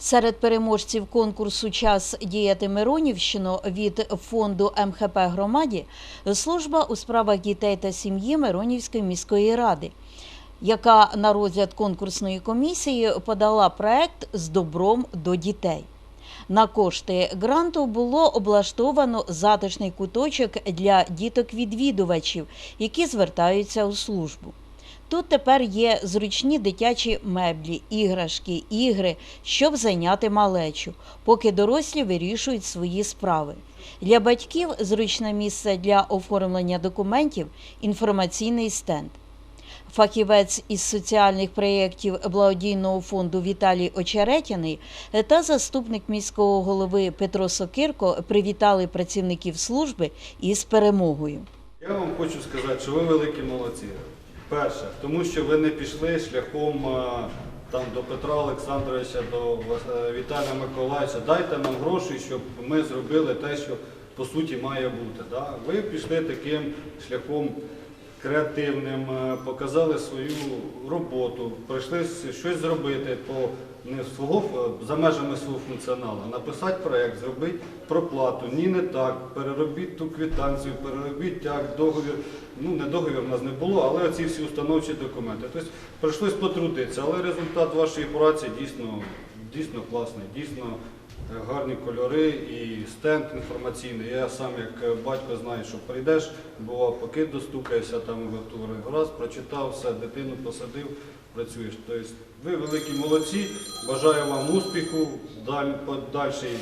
Серед переможців конкурсу Час діяти Миронівщину від фонду МХП громаді служба у справах дітей та сім'ї Миронівської міської ради, яка на розгляд конкурсної комісії подала проект з добром до дітей. На кошти гранту було облаштовано затишний куточок для діток-відвідувачів, які звертаються у службу. Тут тепер є зручні дитячі меблі, іграшки, ігри, щоб зайняти малечу, поки дорослі вирішують свої справи. Для батьків зручне місце для оформлення документів інформаційний стенд. Фахівець із соціальних проєктів благодійного фонду Віталій Очеретяний та заступник міського голови Петро Сокирко привітали працівників служби із перемогою. Я вам хочу сказати, що ви великі молодці. Перше, тому що ви не пішли шляхом е, там, до Петра Олександровича, до е, Віталія Миколаївича. Дайте нам гроші, щоб ми зробили те, що по суті має бути. Да? Ви пішли таким шляхом креативним, е, показали свою роботу, прийшли щось зробити по не свого е, за межами свого функціоналу, написати проєкт, зробити проплату, ні не так, переробіть ту квитанцію, переробіть так, договір. Ну не договір в нас не було, але оці всі установчі документи. Тобто прийшлось потрудитися, але результат вашої праці дійсно, дійсно класний, дійсно е, гарні кольори і стенд інформаційний. Я сам як е, батько знаю, що прийдеш, бував, поки достукаєшся там в тури. Раз прочитав все, дитину посадив, працюєш. Тобто ви великі молодці. Бажаю вам успіху в даль- подальшій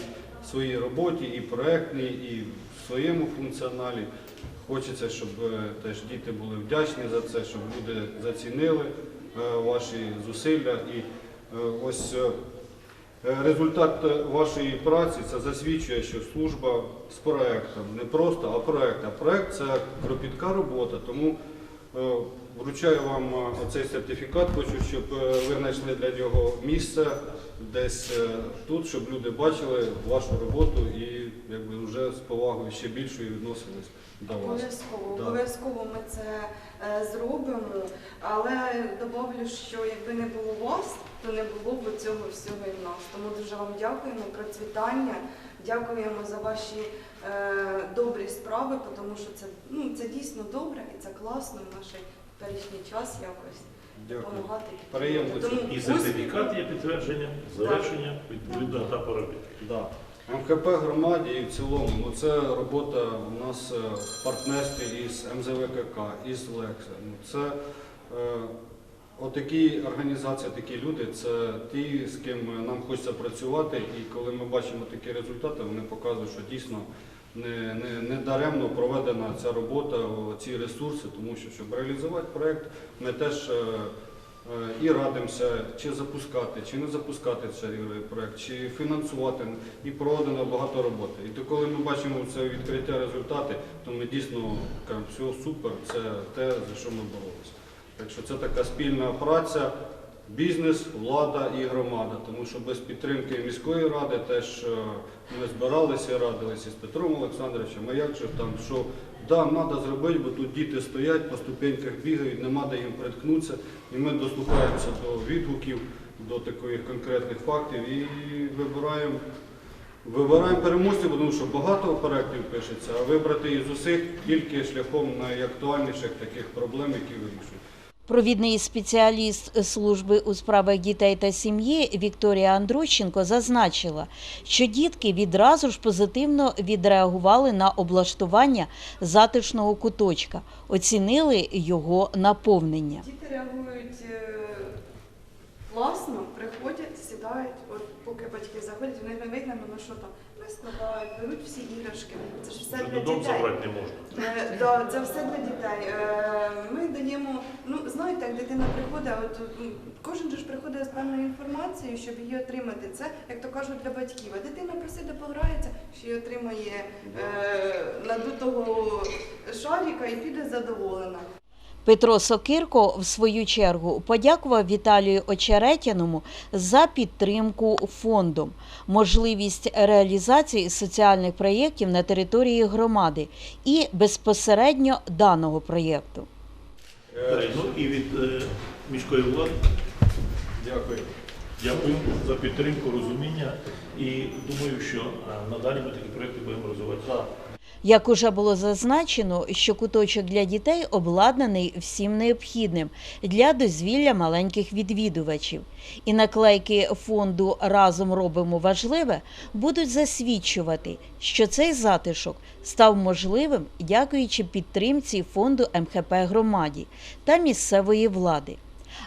своїй роботі і проектній, і в своєму функціоналі. Хочеться, щоб е, теж діти були вдячні за це, щоб люди зацінили е, ваші зусилля. І е, ось Результат вашої праці це засвідчує, що служба з проектом, не просто, а проект. А проект це кропітка робота. Тому вручаю вам е, оцей сертифікат. Хочу, щоб е, ви знайшли для нього місце десь е, тут, щоб люди бачили вашу роботу і якби вже з повагою ще більшою відносились до вас. Обов'язково, Да. обов'язково ми це зробимо. Але добавлю, що якби не було вас, то не було б цього всього і в нас. Тому дуже вам дякуємо, процвітання, дякуємо за ваші е, добрі справи, тому що це, ну, це дійсно добре і це класно в наш теперішній час якось допомагати. Приємно. Тому І сертифікат є підтвердження, завершення відповідно етапу робіт. Да. МКП громаді і в цілому, ну це робота у нас е, в партнерстві із МЗВКК, із Лекса. Ну, це е, отакі організації, такі люди, це ті, з ким нам хочеться працювати. І коли ми бачимо такі результати, вони показують, що дійсно не, не, не даремно проведена ця робота, ці ресурси, тому що щоб реалізувати проєкт, ми теж. е, Е, і радимося, чи запускати, чи не запускати цей проект, чи фінансувати. І проводено багато роботи. І то коли ми бачимо це відкриття результати, то ми дійсно кажемо, все супер, це те, за що ми боролися. Так що це така спільна праця, бізнес, влада і громада. Тому що без підтримки міської ради теж е, ми збиралися радилися з Петром Олександровичем, а як же там, що да, треба зробити, бо тут діти стоять, по ступеньках бігають, нема де їм приткнутися. І ми дослухаємося до відгуків, до таких конкретних фактів і вибираємо. Вибираємо переможців, тому що багато проєктів пишеться, а вибрати із усіх тільки шляхом найактуальніших таких проблем, які вирішують. Провідний спеціаліст служби у справах дітей та сім'ї Вікторія Андрущенко зазначила, що дітки відразу ж позитивно відреагували на облаштування затишного куточка, оцінили його наповнення. Діти реагують е, класно, приходять, сідають, от поки батьки заходять, вони не видно, ну що там, не складають, беруть всі іграшки. Це ж все для додому дітей. забрати не можна. Е, да, це все для дітей. Е, Ми даємо, ну знаєте, як дитина приходить, от м, кожен же ж приходить з певною інформацією, щоб її отримати. Це, як то кажуть, для батьків. А дитина просить, пограється, що й отримає е, надутого шарика і піде задоволена. Петро Сокирко, в свою чергу, подякував Віталію Очеретяному за підтримку фондом, можливість реалізації соціальних проєктів на території громади і безпосередньо даного проєкту. Е, Ну і від е, міської влади Дякую. Дякую за підтримку, розуміння і думаю, що е, надалі ми такі проекти будемо розвивати. Як уже було зазначено, що куточок для дітей обладнаний всім необхідним для дозвілля маленьких відвідувачів. І наклейки фонду Разом робимо важливе будуть засвідчувати, що цей затишок став можливим дякуючи підтримці фонду МХП громаді та місцевої влади.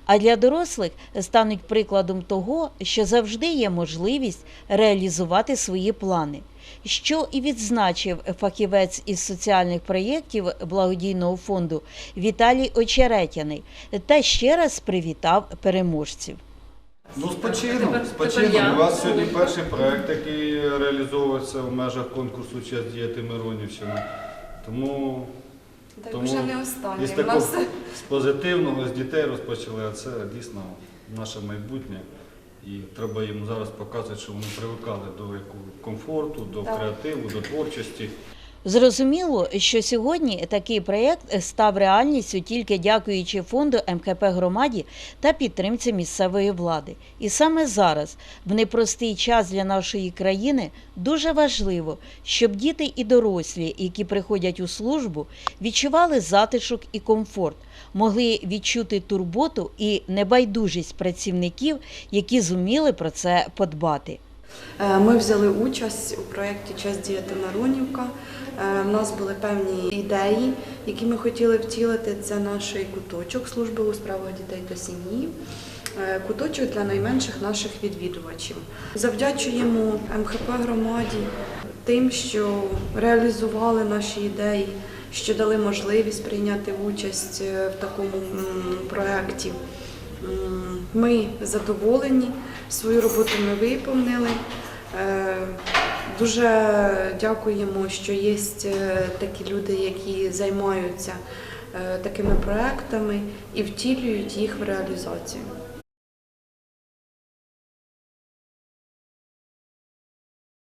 А для дорослих стануть прикладом того, що завжди є можливість реалізувати свої плани, що і відзначив фахівець із соціальних проєктів благодійного фонду Віталій Очеретяний та ще раз привітав переможців. Ну, з почином, Тепер- з тепер почином. я. У вас сьогодні перший проект, який реалізовується в межах конкурсу «Час діяти Миронівщина. Тому Так Тому вже не останнє. із такого нас з позитивного, з дітей розпочали, а це дійсно наше майбутнє. І треба їм зараз показувати, що вони привикали до комфорту, до креативу, до творчості. Зрозуміло, що сьогодні такий проєкт став реальністю тільки дякуючи фонду МХП громаді та підтримці місцевої влади. І саме зараз, в непростий час для нашої країни, дуже важливо, щоб діти і дорослі, які приходять у службу, відчували затишок і комфорт, могли відчути турботу і небайдужість працівників, які зуміли про це подбати. Е, Ми взяли участь у проєкті Час діяти Миронівка. Е, У нас були певні ідеї, які ми хотіли втілити. Це наш куточок служби у справах дітей та сім'ї. е, Куточок для найменших наших відвідувачів. Завдячуємо МХП громаді тим, що реалізували наші ідеї, що дали можливість прийняти участь е, в такому проєкті. Ми задоволені, свою роботу ми виповнили. Е, Дуже дякуємо, що є е, такі люди, які займаються е, такими проектами і втілюють їх в реалізацію.